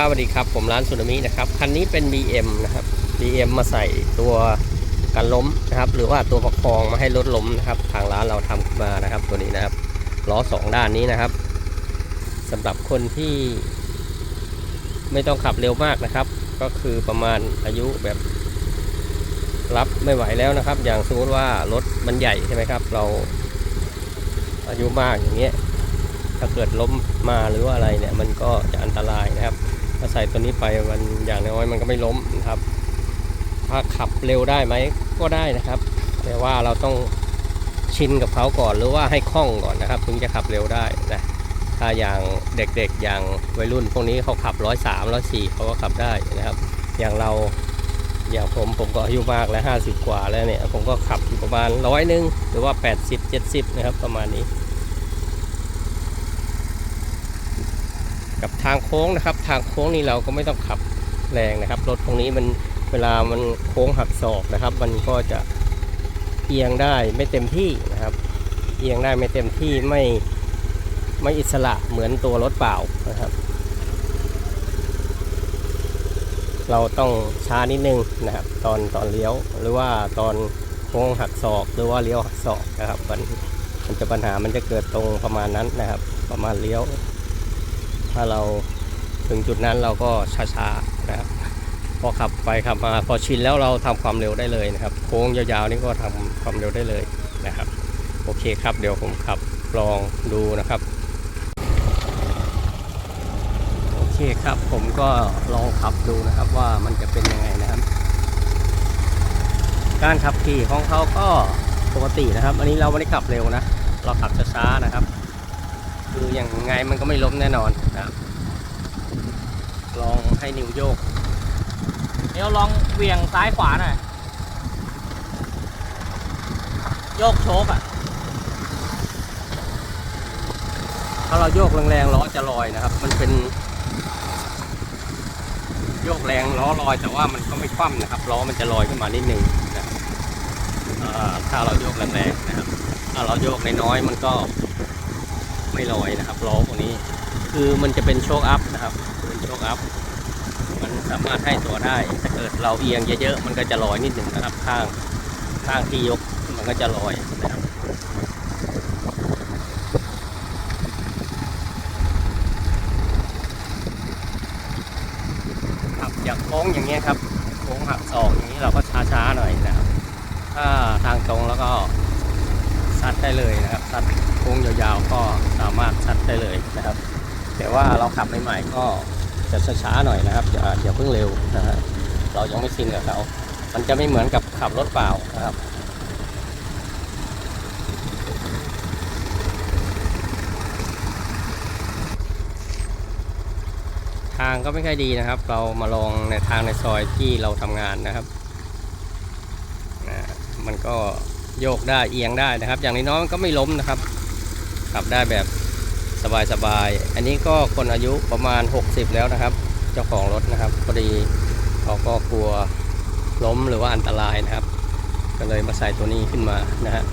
ครับสวัสดีครับ ผมร้านสุนามินะครับ คันนี้เป็น BM นะครับ BM มาใส่ตัวกันล้มนะครับ หรือว่าตัวประคองมาให้รถล้มนะครับ ทางร้านเราทำขึ้นมานะครับตัวนี้นะครับล้อสองด้านนี้นะครับสำหรับคนที่ไม่ต้องขับเร็วมากนะครับ ก็คือประมาณอายุแบบ รับไม่ไหวแล้วนะครับ อย่างสมมติว่ารถมันใหญ่ใช่ไหมครับ เราอายุมากอย่างเงี้ยถ้าเกิดล้มมาหรือว่าอะไรเนี่ยมันก็จะอันตรายนะครับ ถ้าใส่ตัวนี้ไปมันอย่างน้อยมันก็ไม่ล้มนะครับ ถ้าขับเร็วได้ไหมก็ได้นะครับ แต่ว่าเราต้องชินกับเขาก่อนหรือว่าให้คล่องก่อนนะครับ ถึงจะขับเร็วได้นะถ้าอย่างเด็กๆอย่างวัยรุ่น พวกนี้เขาขับร้อยสามร้อยสี่เขาก็ขับได้นะครับ อย่างเราอย่างผมผมก็อายุมากแล้วห้าสิบกว่าแล้วเนี่ยผมก็ขับอยู่ประมาณร้อยหนึ่งหรือว่าแปดสิบเจ็ดสิบนะครับประมาณนี้ กับทางโค้งนะครับ ทางโค้งนี่เราก็ไม่ต้องขับแรงนะครับ รถตรงนี้มันเวลามันโค้งหักศอกนะครับ มันก็จะเอียงได้ไม่เต็มที่นะครับ เอียงได้ไม่เต็มที่ไม่ไม่อิสระเหมือนตัวรถเปล่านะครับ เราต้องช้านิดนึงนะครับ ตอนตอนเลี้ยวหรือว่าตอนโค้งหักศอกหรือว่าเลี้ยวหักศอกนะครับมันมันจะปัญหามันจะเกิดตรงประมาณนั้นนะครับ ประมาณเลี้ยว ถ้าเราถึงจุดนั้นเราก็ช้าๆนะครับพอขับไปขับมาพอชินแล้วเราทำความเร็วได้เลยนะครับ โค้งยาวๆนี่ก็ทำความเร็วได้เลยนะครับ โอเคครับ เดี๋ยวผมขับลองดูนะครับโอเคครับผมก็ลองขับดูนะครับว่ามันจะเป็นยังไงนะครับ การขับขี่ของเขาก็ปกตินะครับ อันนี้เราไม่ได้ขับเร็วนะ เราขับช้าๆนะครับ คืออย่างไงมันก็ไม่ล้มแน่นอนนะครับลองให้นิ้วโยกเดี๋ยวลองเหวี่ยงซ้ายขวาหน่อยโยกโชกอะถ้าเราโยกแรงๆล้อจะลอยนะครับ มันเป็น โยกแรงล้อลอย แต่ว่ามันก็ไม่คว่ำนะครับล้อมันจะลอยขึ้นมานิดนึงนะครับอ่าถ้าเราโยกแรงๆนะครับ ถ้าเราโยกน้อยๆมันก็ ไม่ลอยนะครับล้อพวกนี้ คือมันจะเป็นโชคอัพนะครับเป็นโชคอัพมันสามารถให้ตัวได้ถ้าเกิดเราเอียงเยอะๆมันก็จะลอยนิดหนึ่งนะครับ ข้างข้างที่ยกมันก็จะลอยนะครับครับอย่างโค้งอย่างเงี้ยครับโค้งหักศอกอย่างนี้เราก็ช้าๆหน่อยนะครับ ถ้าทางตรงแล้วก็ ซัดได้เลยนะครับซัดโค้งยาวๆก็สามารถซัดได้เลยนะครับ แต่ว่าเราขับใหม่ๆก็จะช้าๆหน่อยนะครับอย่าอย่าเพิ่งเร็วนะฮะเรายังไม่ชินกับเขา มันจะไม่เหมือนกับขับรถเปล่านะครับทางก็ไม่ค่อยดีนะครับ เรามาลองในทางในซอยที่เราทำงานนะครับนะมันก็ โยกได้เอียงได้นะครับ อย่างน้อยๆมันก็ไม่ล้มนะครับ ขับได้แบบสบายๆ อันนี้ก็คนอายุประมาณ 60 แล้วนะครับ เจ้าของรถนะครับพอดีเขาก็กลัวล้มหรือว่าอันตรายนะครับ ก็เลยมาใส่ตัวนี้ขึ้นมานะฮะ